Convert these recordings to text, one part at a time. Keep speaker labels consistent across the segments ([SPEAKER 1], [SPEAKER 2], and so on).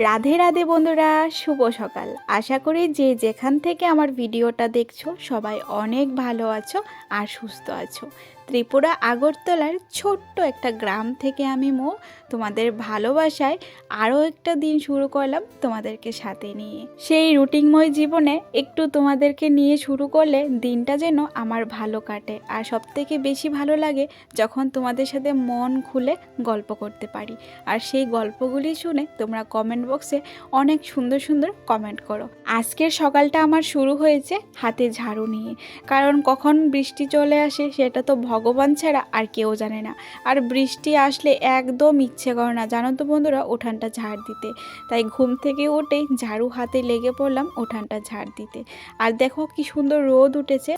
[SPEAKER 1] রাধে রাধে বন্ধুরা, শুভ সকাল। আশা করি যে যেখান থেকে আমার ভিডিওটা দেখছ, সবাই অনেক ভালো আছো আর সুস্থ আছো। ত্রিপুরা আগরতলার ছোট্ট একটা গ্রাম থেকে আমি মো, তোমাদের ভালোবাসায় আরও একটা দিন শুরু করলাম তোমাদেরকে সাথে নিয়ে। সেই রুটিনময় জীবনে একটু তোমাদেরকে নিয়ে শুরু করলে দিনটা যেন আমার ভালো কাটে আর সবথেকে বেশি ভালো লাগে যখন তোমাদের সাথে মন খুলে গল্প করতে পারি। আর সেই গল্পগুলি শুনে তোমরা কমেন্ট বক্সে অনেক সুন্দর সুন্দর কমেন্ট করো। আজকের সকালটা আমার শুরু হয়েছে হাতে ঝাড়ু নিয়ে। কারণ কখন বৃষ্টি চলে আসে সেটা তো ভগবান ছাড়া আর কেউ জানে না। আর বৃষ্টি আসলে একদম ইচ্ছে করে না। জানো তো বন্ধুরা, উঠানটা ঝাড় দিতে। তাই ঘুম থেকে উঠে ঝাড়ু হাতে লেগে পড়লাম উঠানটা ঝাড় দিতে। আর দেখো কি সুন্দর রোদ উঠেছে।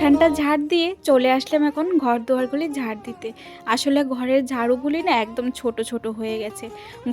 [SPEAKER 1] উঠানটা ঝাড় দিয়ে চলে আসলাম এখন ঘর দুয়ারগুলি ঝাড় দিতে। আসলে ঘরের ঝাড়ুগুলি না একদম ছোট ছোট হয়ে গেছে।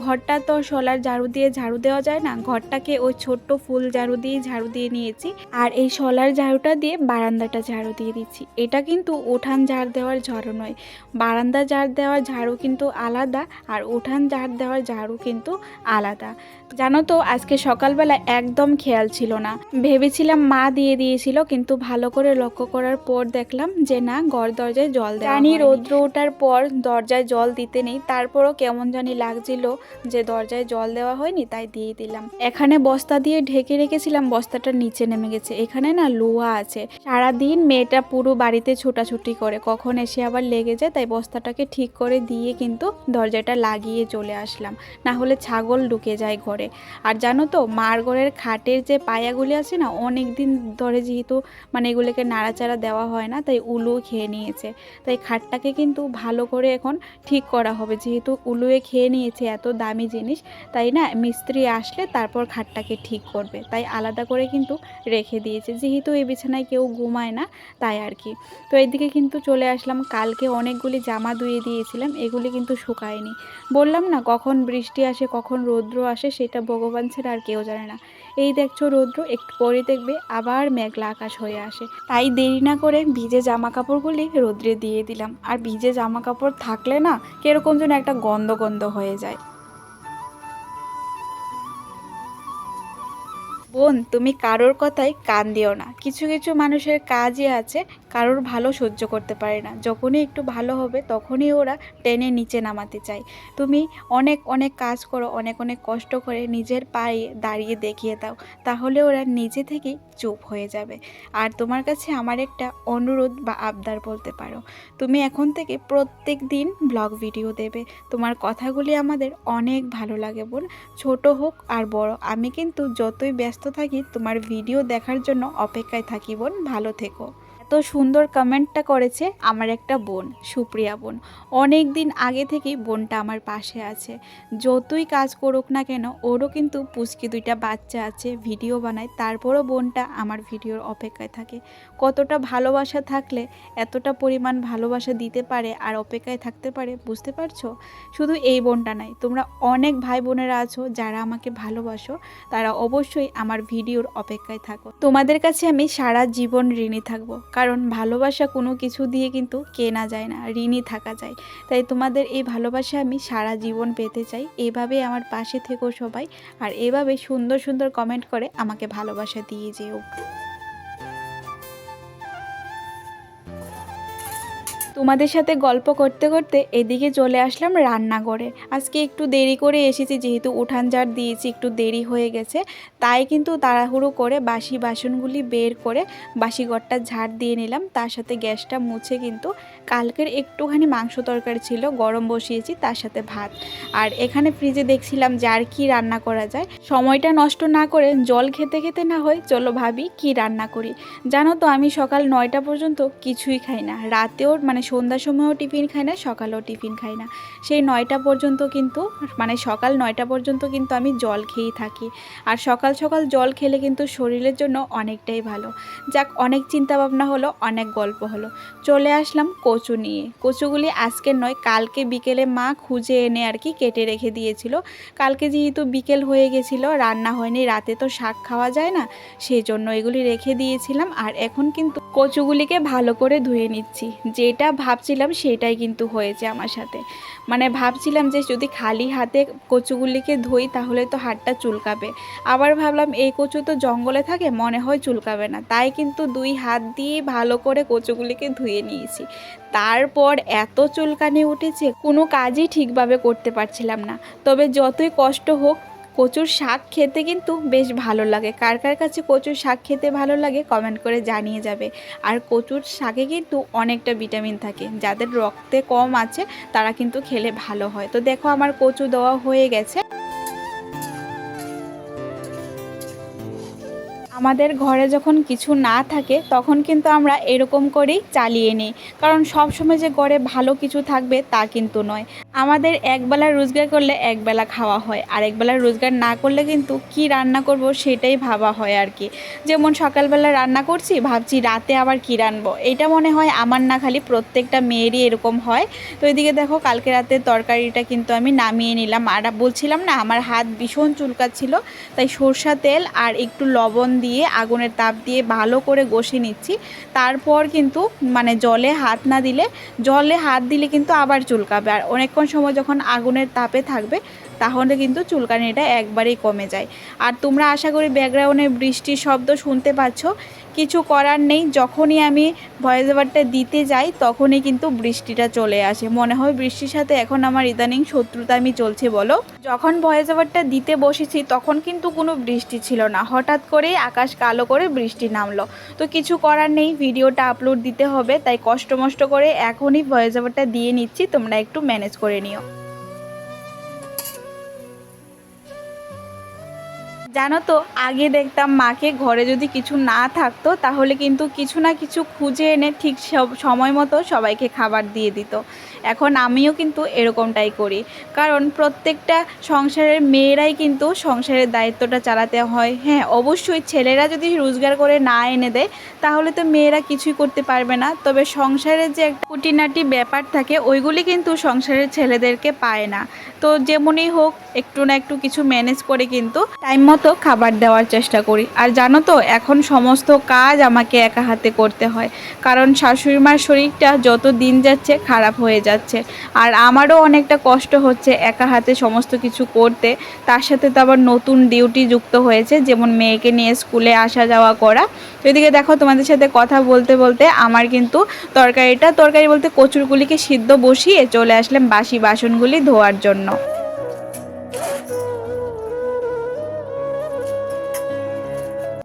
[SPEAKER 1] ঘরটা তো সোলার ঝাড়ু দিয়ে ঝাড়ু দেওয়া যায় না। ঘরটাকে ওই ছোট্ট ফুল ঝাড়ু দিয়ে ঝাড়ু দিয়ে নিয়েছি। আর এই সোলার ঝাড়ুটা দিয়ে বারান্দাটা ঝাড়ু দিয়ে দিচ্ছি। এটা কিন্তু উঠান ঝাড় দেওয়ার ঝাড়ু নয়। বারান্দা ঝাড় দেওয়ার ঝাড়ু কিন্তু আলাদা আর উঠান ঝাড় দেওয়ার ঝাড়ু কিন্তু আলাদা। জানো তো, আজকে সকালবেলা একদম খেয়াল ছিল না। ভেবেছিলাম মা দিয়ে দিয়েছিল কিন্তু ভালো করে লক্ষ্য করার পর দেখলাম যে না ঘর দরজায় জল দেওয়া জানি রৌদ্র ওঠার পর দরজায় জল দিতে নেই তারপরও কেমন জানি লাগছিল যে দরজায় জল দেওয়া হয়নি তাই দিয়ে দিলাম। এখানে বস্তা দিয়ে ঢেকে রেখেছিলাম বস্তাটা নিচে নেমে গেছে। এখানে না লোহা আছে। সারাদিন মেয়েটা পুরো বাড়িতে ছোটাছুটি করে কখন এসে আবার লেগে যায় তাই বস্তাটাকে ঠিক করে দিয়ে কিন্তু দরজাটা লাগিয়ে চলে আসলাম। না হলে ছাগল ঢুকে যায় ঘরে। আর জানো তো মার ঘরের খাটের যে পায়াগুলি আছে না অনেক দিন ধরে যেহেতু মানে এগুলোকে নাড়াচাড়া দেওয়া হয় না, তাই উলু খেয়ে নিয়েছে। তাই খাটটাকে কিন্তু ভালো করে এখন ঠিক করা হবে। যেহেতু উলুয়ে খেয়ে নিয়েছে এত দামি জিনিস, তাই না, মিস্ত্রি আসলে তারপর খাটটাকে ঠিক করবে। তাই আলাদা করে কিন্তু রেখে দিয়েছে। যেহেতু এই বিছানায় কেউ ঘুমায় না, তাই আর কি। তো এদিকে কিন্তু চলে আসলাম। কালকে অনেকগুলি জামা ধুয়ে দিয়েছিলাম, এগুলি কিন্তু শুকায়নি। বললাম না, কখন বৃষ্টি আসে, কখন রৌদ্র আসে, সেটা ভগবান ছাড়া আর কেউ জানে না। এই দেখছ রৌদ্র একটু পরে দেখবে আবার মেঘলা আকাশ হয়ে আসে। তাই দেরি না করে ভিজে জামা কাপড়গুলি রৌদ্রে দিয়ে দিলাম। আর ভিজে জামা কাপড় থাকলে না কেরকম যেন একটা গন্ধ গন্ধ হয়ে যায়। বোন, তুমি কারোর কথায় কান দিও না। কিছু কিছু মানুষের কাজই আছে কারোর ভালো সহ্য করতে পারে না। যখনই একটু ভালো হবে, তখনই ওরা টেনে নিচে নামাতে চায়। তুমি অনেক অনেক কাজ করো, অনেক অনেক কষ্ট করে নিজের পায়ে দাঁড়িয়ে দেখিয়ে দাও, তাহলে ওরা নিজে থেকেই চুপ হয়ে যাবে। আর তোমার কাছে আমার একটা অনুরোধ বা আবদার বলতে পারো। তুমি এখন থেকে প্রত্যেক দিন ব্লগ ভিডিও দেবে। তোমার কথাগুলি আমাদের অনেক ভালো লাগে বোন। ছোট হোক আর বড়, আমি কিন্তু যতই ব্যস্ত থাকি, তোমার ভিডিও দেখার জন্য অপেক্ষায় থাকি বোন। ভালো থেকো। এত সুন্দর কমেন্টটা করেছে আমার একটা বোন, সুপ্রিয়া বোন। অনেক দিন আগে থেকেই বোনটা আমার পাশে আছে। যতই কাজ করুক না কেন, ওরও কিন্তু পুচকি দুইটা বাচ্চা আছে, ভিডিও বানায়, তারপরও বোনটা আমার ভিডিওর অপেক্ষায় থাকে। কতটা ভালোবাসা থাকলে, এতটা পরিমাণ ভালোবাসা দিতে পারে আর অপেক্ষায় থাকতে পারে, বুঝতে পারছ? শুধু এই বোনটা নাই, তোমরা অনেক ভাই বোনেরা আছো যারা আমাকে ভালোবাসো, তারা অবশ্যই আমার ভিডিওর অপেক্ষায় থাকো। তোমাদের কাছে আমি সারা জীবন ঋণী থাকব। কারণ ভালোবাসা কোনো কিছু দিয়ে কিন্তু কেনা যায় না ঋণই থাকা যায়। তাই তোমাদের এই ভালোবাসা আমি সারা জীবন পেতে চাই। এভাবে আমার পাশে থেকো সবাই। আর এভাবে সুন্দর সুন্দর কমেন্ট করে আমাকে ভালোবাসা দিয়ে যেও। তোমাদের সাথে গল্প করতে করতে এদিকে চলে আসলাম রান্নাঘরে। আজকে একটু দেরি করে এসেছি, যেহেতু উঠান ঝাড় দিয়েছি, একটু দেরি হয়ে গেছে। তাই কিন্তু তাড়াহুড়ো করে বাসি বাসনগুলি বের করে বাসি ঘরটা ঝাড় দিয়ে নিলাম। তার সাথে গ্যাসটা মুছে কিন্তু কালকের একটুখানি মাংস তরকারি ছিল, গরম বসিয়েছি, তার সাথে ভাত। আর এখানে ফ্রিজে দেখছিলাম যার কি রান্না করা যায়। সময়টা নষ্ট না করে জল খেতে খেতে না হয়, চলো ভাবি কি রান্না করি। জানো তো আমি সকাল নয়টা পর্যন্ত কিছুই খাই না। রাতেও মানে সন্ধ্যার সময়ও টিফিন খাই না, সকালেও টিফিন খাই না। সেই নয়টা পর্যন্ত কিন্তু মানে সকাল নয়টা পর্যন্ত কিন্তু আমি জল খেয়েই থাকি। আর সকাল সকাল জল খেলে কিন্তু শরীরের জন্য অনেকটাই ভালো। যাক, অনেক চিন্তা ভাবনা হলো, অনেক গল্প হলো। চলে আসলাম কচু নিয়ে। কচুগুলি আজকের নয়, কালকে বিকেলে মা খুঁজে এনে আর কি কেটে রেখে দিয়েছিল। কালকে যেহেতু বিকেল হয়ে গেছিল, রান্না হয়নি, রাতে তো শাক খাওয়া যায় না সেই জন্য এগুলি রেখে দিয়েছিলাম। আর এখন কিন্তু কচুগুলিকে ভালো করে ধুয়ে নিচ্ছি। যেটা ভাবছিলাম সেটাই কিন্তু হয়েছে আমার সাথে। মানে ভাবছিলাম যে যদি খালি হাতে কচুগুলিকে ধুই তাহলে তো হাতটা চুলকাবে। আবার ভাবলাম এই কচু তো জঙ্গলে থাকে, মনে হয় চুলকাবে না। তাই কিন্তু দুই হাত দিয়ে ভালো করে কচুগুলিকে ধুয়ে নিয়েছি। তারপর এত চুলকানি উঠেছে, কোনো কাজই ঠিকভাবে করতে পারছিলাম না। তবে যতই কষ্ট হোক কচুর শাক খেতে কিন্তু বেশ ভালো লাগে। কার কার কাছে কচুর শাক খেতে ভালো লাগে কমেন্ট করে জানিয়ে যাবে। আর কচুর শাকে কিন্তু অনেকটা ভিটামিন থাকে। যাদের রক্তে কম আছে, তারা কিন্তু খেলে ভালো হয়। তো দেখো আমার কচু দেওয়া হয়ে গেছে। আমাদের ঘরে যখন কিছু না থাকে, তখন কিন্তু আমরা এরকম করেই চালিয়ে নিই। কারণ সব সময় যে ঘরে ভালো কিছু থাকবে, তা কিন্তু নয়। আমাদের একবেলা রোজগার করলে একবেলা খাওয়া হয়, আর একবেলা রোজগার না করলে কিন্তু কি রান্না করব সেটাই ভাবা হয় আর কি। যেমন সকালবেলা রান্না করছি, ভাবছি রাতে আবার কি রানবো, এটা মনে হয় আমার না খালি প্রত্যেকটা মেয়েরই এরকম হয়। তো এদিকে দেখো কালকে রাতে তরকারিটা কিন্তু আমি নামিয়ে নিলাম, আর বলছিলাম না আমার হাত ভীষণ চুলকাচ্ছিল, তাই সরষা তেল আর একটু লবণ দিয়ে আগুনের তাপ দিয়ে ভালো করে ঘষে নিচ্ছি। তারপর কিন্তু মানে জলে হাত না দিলে, জলে হাত দিলে কিন্তু আবার চুলকাবে, আর অনেকক্ষণ সময় যখন আগুনের তাপে থাকবে, তাহলে কিন্তু চুলকানিটা একবারেই কমে যায়। আর তোমরা আশা করি ব্যাকগ্রাউন্ডে বৃষ্টির শব্দ শুনতে পাচ্ছ। কিছু করার নেই। যখনই আমি ভয়েস ওভারটা দিতে যাই, তখনই কিন্তু বৃষ্টিটা চলে আসে। মনে হয় বৃষ্টির সাথে এখন আমার ইদানিং শত্রুতা আমি চলছে, বলো? যখন ভয়েস ওভারটা দিতে বসেছি, তখন কিন্তু কোনো বৃষ্টি ছিল না। হঠাৎ করেই আকাশ কালো করে বৃষ্টি নামলো। তো কিছু করার নেই, ভিডিওটা আপলোড দিতে হবে। তাই কষ্ট মষ্ট করে এখনই ভয়েস ওভারটা দিয়ে নিচ্ছি। তোমরা একটু ম্যানেজ করে নিও। জানো তো, আগে দেখতাম মাকে ঘরে যদি কিছু না থাকতো, তাহলে কিন্তু কিছু না কিছু খুঁজে এনে ঠিক সব সময় মতো সবাইকে খাবার দিয়ে দিত। এখন আমিও কিন্তু এরকমটাই করি। কারণ প্রত্যেকটা সংসারের মেয়েরাই কিন্তু সংসারের দায়িত্বটা চালাতে হয়। হ্যাঁ অবশ্যই ছেলেরা যদি রোজগার করে না এনে দেয়, তাহলে তো মেয়েরা কিছুই করতে পারবে না। তবে সংসারের যে একটা খুঁটিনাটি ব্যাপার থাকে, ওইগুলি কিন্তু সংসারের ছেলেদেরকে পায় না। তো যেমনই হোক, একটু না একটু কিছু ম্যানেজ করে কিন্তু টাইম মতো খাবার দেওয়ার চেষ্টা করি। আর জানো তো, এখন সমস্ত কাজ আমাকে একা হাতে করতে হয়। কারণ শাশুড়ি মার শরীরটা যত দিন যাচ্ছে খারাপ হয়ে যাচ্ছে। আর আমারও অনেকটা কষ্ট হচ্ছে একা হাতে সমস্ত কিছু করতে। তার সাথে তো আবার নতুন ডিউটি যুক্ত হয়েছে, যেমন মেয়েকে নিয়ে স্কুলে আসা যাওয়া করা। এদিকে দেখো তোমাদের সাথে কথা বলতে বলতে আমার কিন্তু তরকারিটা, তরকারি বলতে কচুরগুলিকে সিদ্ধ বসিয়ে চলে আসলাম বাসি বাসনগুলি ধোয়ার জন্য।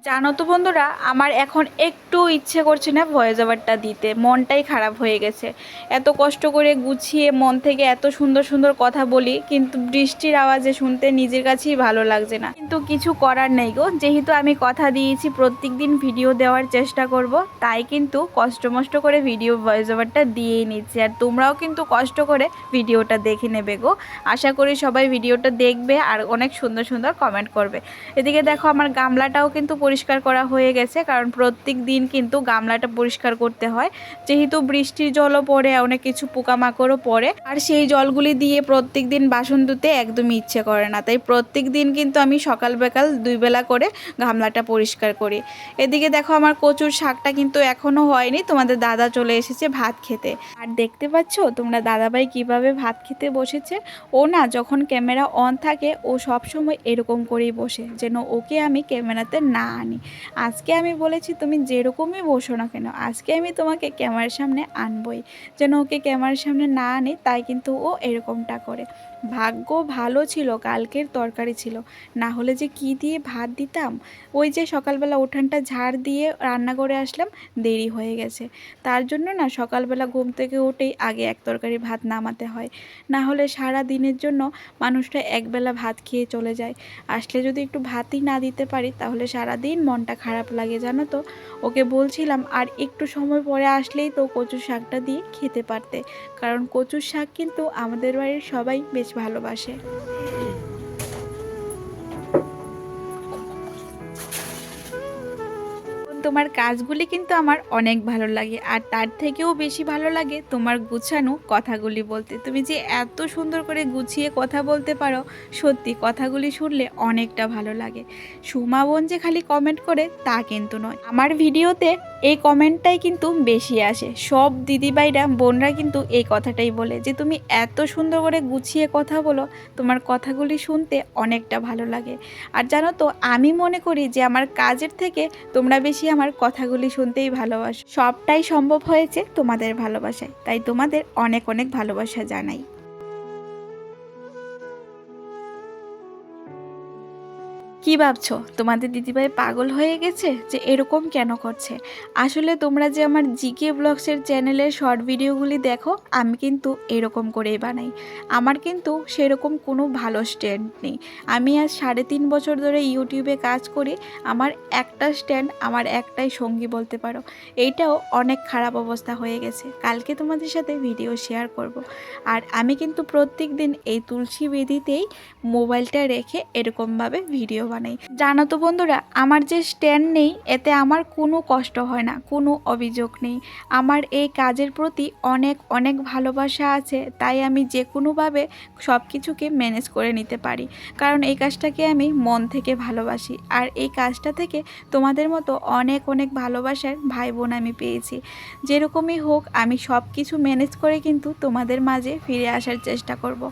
[SPEAKER 1] জানো তো বন্ধুরা, আমার এখন একটু ইচ্ছে করছে না ভয়েস ওভারটা দিতে। মনটাই খারাপ হয়ে গেছে। এত কষ্ট করে গুছিয়ে মন থেকে এত সুন্দর সুন্দর কথা বলি, কিন্তু বৃষ্টির আওয়াজে শুনতে নিজের কাছেই ভালো লাগছে না। কিন্তু কিছু করার নেই গো। যেহেতু আমি কথা দিয়েছি, প্রত্যেক দিন ভিডিও দেওয়ার চেষ্টা করব, তাই কিন্তু কষ্ট মষ্ট করে ভিডিও ভয়েস ওভারটা দিয়েই নিচ্ছি। আর তোমরাও কিন্তু কষ্ট করে ভিডিওটা দেখে নেবে গো। আশা করি সবাই ভিডিওটা দেখবে আর অনেক সুন্দর সুন্দর কমেন্ট করবে। এদিকে দেখো, আমার গামলাটাও কিন্তু পরিষ্কার করা হয়ে গেছে, কারণ প্রত্যেক দিন কিন্তু গামলাটা পরিষ্কার করতে হয়। যেহেতু বৃষ্টির জলও পড়ে, অনেক কিছু পোকামাকড়ও পড়ে, আর সেই জলগুলি দিয়ে প্রত্যেক দিন বাসন ধুতে একদমই ইচ্ছে করে না। তাই প্রত্যেক দিন কিন্তু আমি সকাল বিকাল দুই বেলা করে গামলাটা পরিষ্কার করি। এদিকে দেখো আমার কচুর শাকটা কিন্তু এখনও হয়নি, তোমাদের দাদা চলে এসেছে ভাত খেতে। আর দেখতে পাচ্ছ তোমরা দাদাভাই কীভাবে ভাত খেতে বসেছে? ও না যখন ক্যামেরা অন থাকে, ও সব সময় এরকম করেই বসে, যেন ওকে আমি ক্যামেরাতে না আনি আজকে আমি বলেছি, তুমি যেরকমই বসো না কেন, আজকে আমি তোমাকে ক্যামেরার সামনে আনবই। যেন ওকে ক্যামেরার সামনে না আনে, তাই কিন্তু ও এরকমটা করে। ভাগ্য ভালো ছিল, কালকের তরকারি ছিল। না হলে যে কি দিয়ে ভাত দিতাম? ওই যে সকালবেলা উঠানটা ঝাড় দিয়ে রান্না করে আসলাম, দেরি হয়ে গেছে। তার জন্য না সকালবেলা ঘুম থেকে উঠেই আগে এক তরকারি ভাত নামাতে হয়। না হলে সারা দিনের জন্য মানুষটা একবেলা ভাত খেয়ে চলে যায়। আসলে যদি একটু ভাতই না দিতে পারি, তাহলে সারা দিন মনটা খারাপ লাগে, জানো তো? ওকে বলছিলাম, আর একটু সময় পরে আসলেই তো কচু শাকটা দিয়ে খেতে পারতে। কারণ কচুর শাক কিন্তু আমাদের বাড়ির সবাই বেশ ভালোবাসে। তোমার কাজগুলি কিন্তু আমার অনেক ভালো লাগে, আর তার থেকেও বেশি ভালো লাগে তোমার গুছানো কথাগুলি বলতে। তুমি যে এত সুন্দর করে গুছিয়ে কথা বলতে পারো, সত্যি কথাগুলি শুনলে অনেকটা ভালো লাগে। সুমা বোন যে খালি কমেন্ট করে, তা কিন্তু নয়। আমার ভিডিওতে এই কমেন্টটাই কিন্তু বেশি আসে। সব দিদিভাইরা, বোনরা কিন্তু এই কথাটাই বলে যে, তুমি এত সুন্দর করে গুছিয়ে কথা বলো, তোমার কথাগুলি শুনতে অনেকটা ভালো লাগে। আর জানো তো, আমি মনে করি যে, আমার কাজের থেকে তোমরা বেশি আমার কথাগুলি শুনতেই ভালোবাসো। সবটাই সম্ভব হয়েছে তোমাদের ভালোবাসায়। তাই তোমাদের অনেক অনেক ভালোবাসা জানাই। কি ভাবছ? তোমাদের দিদিভাই পাগল হয়ে গেছে যে এরকম কেন করছে? আসলে তোমরা যে আমার জিকে ব্লগসের চ্যানেলের শর্ট ভিডিওগুলি দেখো, আমি কিন্তু এরকম করেই বানাই। আমার কিন্তু সেরকম কোনো ভালো স্ট্যান্ড নেই। আমি আজ সাড়ে তিন বছর ধরে ইউটিউবে কাজ করি আমার একটা স্ট্যান্ড আমার একটাই সঙ্গী বলতে পারো। এইটাও অনেক খারাপ অবস্থা হয়ে গেছে। কালকে তোমাদের সাথে ভিডিও শেয়ার করব। আর আমি কিন্তু প্রত্যেক দিন এই তুলসী বেদিতেই মোবাইলটা রেখে এরকমভাবে ভিডিও বানাই জানো তো বন্ধুরা, আমার যে স্ট্যান্ড নেই, এতে আমার কোনো কষ্ট হয় না, কোনো অভিযোগ নেই। আমার এই কাজের প্রতি অনেক অনেক ভালোবাসা আছে, তাই আমি যে কোনোভাবে সব কিছুকে ম্যানেজ করে নিতে পারি। কারণ এই কাজটাকে আমি মন থেকে ভালোবাসি, আর এই কাজটা থেকে তোমাদের মতো অনেক অনেক ভালোবাসার ভাই বোন আমি পেয়েছি। যেরকমই হোক, আমি সব কিছু ম্যানেজ করে কিন্তু তোমাদের মাঝে ফিরে আসার চেষ্টা করব।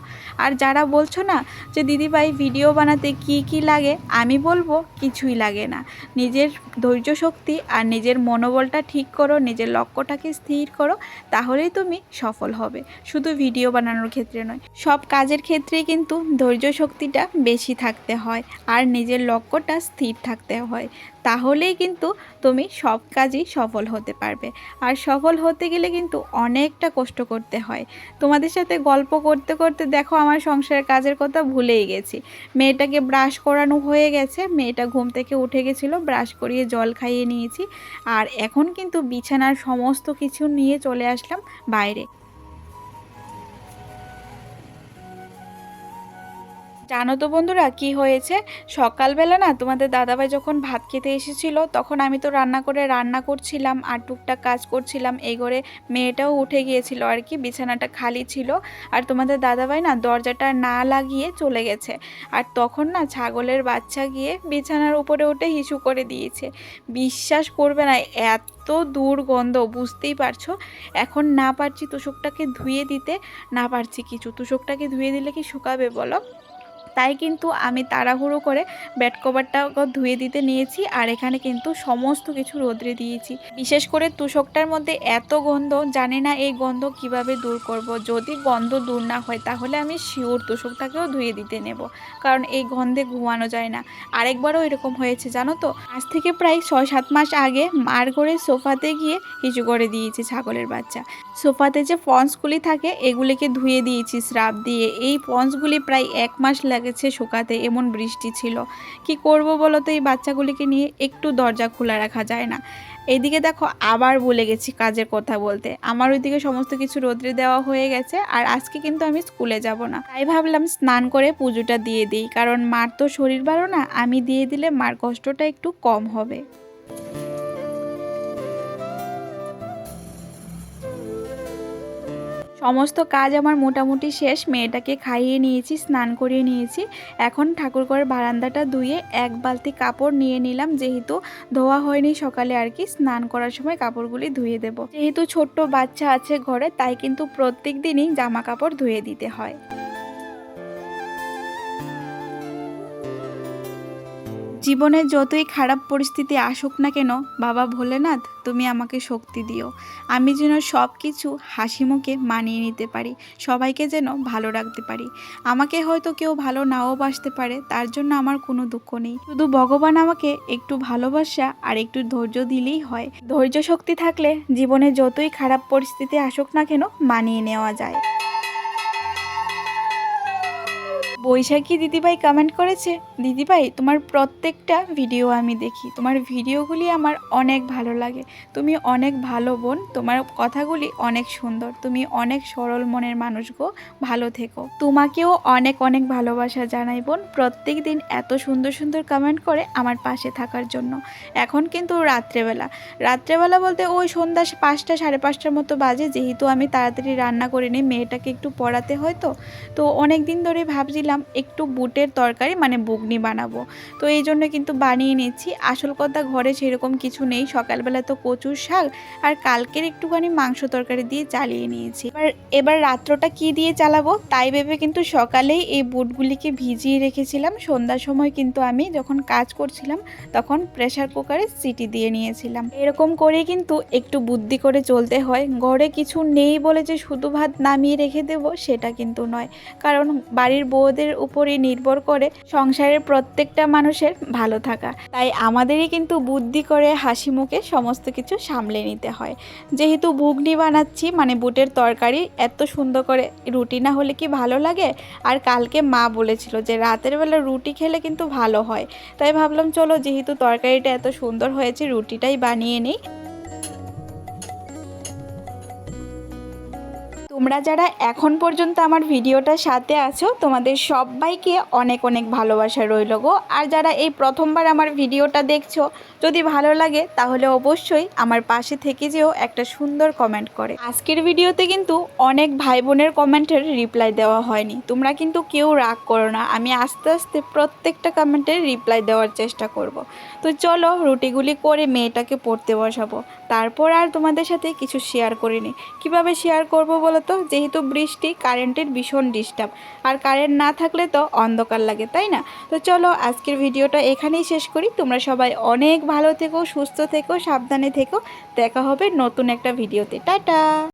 [SPEAKER 1] আর যারা বলছো না যে, দিদিভাই ভিডিও বানাতে কি কি লাগে? আমি বলব কিছুই লাগে না। নিজের ধৈর্য শক্তি আর নিজের মনোবলটা ঠিক করো, নিজের লক্ষ্যটাকে স্থির করো, তাহলেই তুমি সফল হবে। শুধু ভিডিও বানানোর ক্ষেত্রে নয়, সব কাজের ক্ষেত্রেই কিন্তু ধৈর্য শক্তিটা বেশি থাকতে হয় আর নিজের লক্ষ্যটা স্থির থাকতে হয়। তাহলেই কিন্তু তুমি সব কাজই সফল হতে পারবে। আর সফল হতে গেলে কিন্তু অনেকটা কষ্ট করতে হয়। তোমাদের সাথে গল্প করতে করতে দেখো আমার সংসারের কাজের কথা ভুলেই গেছি। মেয়েটাকে ব্রাশ করানো হয়ে গেছে, মেয়েটা ঘুম থেকে উঠে গেছিল, ব্রাশ করিয়ে জল খাইয়ে নিয়েছি। আর এখন কিন্তু বিছানার সমস্ত কিছু নিয়ে চলে আসলাম বাইরে। জানো তো বন্ধুরা কি হয়েছে? সকালবেলা না তোমাদের দাদাভাই যখন ভাত খেতে এসেছিল, তখন আমি তো রান্না করে রান্না করছিলাম আর টুকটাক কাজ করছিলাম, এই মেয়েটাও উঠে গিয়েছিল আর কি, বিছানাটা খালি ছিল। আর তোমাদের দাদাভাই না দরজাটা না লাগিয়ে চলে গেছে। আর তখন না ছাগলের বাচ্চা গিয়ে বিছানার উপরে উঠে হিসু করে দিয়েছে। বিশ্বাস করবে না, এত দুর্গন্ধ, বুঝতেই পারছ? এখন না পারছি তোষকটাকে ধুয়ে দিতে, না পারছি কিছু। তোষকটাকে ধুয়ে দিলে কি শুকাবে বলো? তাই কিন্তু আমি তাড়াহুড়ো করে ব্যাট কভারটা ধুয়ে দিতে নিয়েছি আর এখানে কিন্তু সমস্ত কিছু রোদ্রে দিয়েছি। বিশেষ করে তুষকটার মধ্যে এত গন্ধ, জানি না এই গন্ধ কীভাবে দূর করব। যদি গন্ধ দূর না হয় তাহলে আমি শিওর তুষকটাকেও ধুয়ে দিতে নেব, কারণ এই গন্ধে ঘুমানো যায় না। আরেকবারও এরকম হয়েছে, জানো তো? আজ থেকে প্রায় ছয় সাত মাস আগে মার ঘরে সোফাতে গিয়ে কিছু করে দিয়েছি ছাগলের বাচ্চা। সোফাতে যে পন্সগুলি থাকে, এগুলিকে ধুয়ে দিয়েছি, স্রাব দিয়ে। এই পন্সগুলি প্রায় এক মাস লাগেছে শুকাতে, এমন বৃষ্টি ছিল। কি করব বলো তো, এই বাচ্চাগুলিকে নিয়ে একটু দরজা খোলা রাখা যায় না। এইদিকে দেখো, আবার বলে গেছি কাজের কথা বলতে। আমার ওইদিকে সমস্ত কিছু রোদ্রে দেওয়া হয়ে গেছে, আর আজকে কিন্তু আমি স্কুলে যাব না। তাই ভাবলাম স্নান করে পুজোটা দিয়ে দিই, কারণ মার তো শরীর ভালো না, আমি দিয়ে দিলে মার কষ্টটা একটু কম হবে। সমস্ত কাজ আমার মোটামুটি শেষ। মেয়েটাকে খাইয়ে নিয়েছি, স্নান করিয়ে নিয়েছি। এখন ঠাকুরঘরের বারান্দাটা ধুয়ে এক বালতি কাপড় নিয়ে নিলাম। যেহেতু ধোয়া হয়নি সকালে আর কি, স্নান করার সময় কাপড়গুলি ধুয়ে দেব। যেহেতু ছোট্ট বাচ্চা আছে ঘরে, তাই কিন্তু প্রত্যেক দিনই জামা কাপড় ধুয়ে দিতে হয়। জীবনে যতই খারাপ পরিস্থিতি আসুক না কেন, বাবা ভোলেনাথ, তুমি আমাকে শক্তি দিও। আমি যেন সব কিছু হাসি মুখে মানিয়ে নিতে পারি, সবাইকে যেন ভালো রাখতে পারি। আমাকে হয়তো কেউ ভালো নাও বাসতে পারে, তার জন্য আমার কোনো দুঃখ নেই। শুধু ভগবান আমাকে একটু ভালোবাসা আর একটু ধৈর্য দিলেই হয়। ধৈর্য শক্তি থাকলে জীবনে যতই খারাপ পরিস্থিতি আসুক না কেন, মানিয়ে নেওয়া যায়। বৈশাখী দিদিভাই কমেন্ট করেছে, দিদিভাই, তোমার প্রত্যেকটা ভিডিও আমি দেখি। তোমার ভিডিওগুলি আমার অনেক ভালো লাগে। তুমি অনেক ভালো বোন। তোমার কথাগুলি অনেক সুন্দর। তুমি অনেক সরল মনের মানুষ গো। ভালো থেকো। তোমাকেও অনেক অনেক ভালোবাসা জানাই বোন। প্রত্যেক দিন এত সুন্দর সুন্দর কমেন্ট করে আমার পাশে থাকার জন্য। এখন কিন্তু রাত্রেবেলা। রাত্রেবেলা বলতে ওই সন্ধ্যা পাঁচটা, সাড়ে পাঁচটার মতো বাজে। যেহেতু আমি তাড়াতাড়ি রান্না করে নিই, মেয়েটাকে একটু পড়াতে হয় তো। তো অনেক দিন ধরে ভাবছিলাম একটু বুটের তরকারি মানে বুগনি বানাবো। তো এই জন্য কিন্তু বানিয়ে নিচ্ছি। আসল কথা ঘরে সেরকম কিছু নেই। সকালবেলা তো কচুর শাক আর কালকের একটুখানি মাংস তরকারি দিয়ে চালিয়ে নিয়েছি। এবার এবার রাত্রটা কি দিয়ে চালাবো তাই ভেবে কিন্তু সকালেই এই বুটগুলিকে ভিজিয়ে রেখেছিলাম। সন্ধ্যার সময় কিন্তু আমি যখন কাজ করছিলাম তখন প্রেশার কুকারে সিটি দিয়ে নিয়েছিলাম। এরকম করে কিন্তু একটু বুদ্ধি করে চলতে হয়। ঘরে কিছু নেই বলে যে শুধু ভাত নামিয়ে রেখে দেব সেটা কিন্তু নয়। কারণ বাড়ির বউদের উপরই নির্ভর করে সংসারের প্রত্যেকটা মানুষের ভালো থাকা। তাই আমাদেরই কিন্তু বুদ্ধি করে হাসি মুখে সমস্ত কিছু সামলে নিতে হয়। যেহেতু ঘুগনি বানাচ্ছি মানে বুটের তরকারি, এত সুন্দর করে রুটি না হলে কি ভালো লাগে? আর কালকে মা বলেছিল যে রাতের বেলা রুটি খেলে কিন্তু ভালো হয়। তাই ভাবলাম, চলো যেহেতু তরকারিটা এত সুন্দর হয়েছে, রুটিটাই বানিয়ে নিই। তোমরা যারা এখন পর্যন্ত আমার ভিডিওটার সাথে আছো, তোমাদের সবাইকে অনেক অনেক ভালোবাসা রইল গো। আর যারা এই প্রথমবার আমার ভিডিওটা দেখছ, যদি ভালো লাগে তাহলে অবশ্যই আমার পাশে থেকে যেও একটা সুন্দর কমেন্ট করে। আজকের ভিডিওতে কিন্তু অনেক ভাই বোনের কমেন্টের রিপ্লাই দেওয়া হয়নি। তোমরা কিন্তু কেউ রাগ করো না। আমি আস্তে আস্তে প্রত্যেকটা কমেন্টের রিপ্লাই দেওয়ার চেষ্টা করব। তো চলো রুটিগুলি করে মেয়েটাকে পড়তে বসাবো। তারপর আর তোমাদের সাথে কিছু শেয়ার করিনি। কীভাবে শেয়ার করব বলো তো যেহেতু বৃষ্টি কারেন্টের ভীষণ ডিস্টার্ব আর কারেন্ট না থাকলে তো অন্ধকার লাগে, তাই না? তো চলো আজকের ভিডিওটা এখানেই শেষ করি। তোমরা সবাই অনেক ভালো থেকো, সুস্থ থেকো, সাবধানে থেকো। দেখা হবে নতুন একটা ভিডিওতে। টাটা!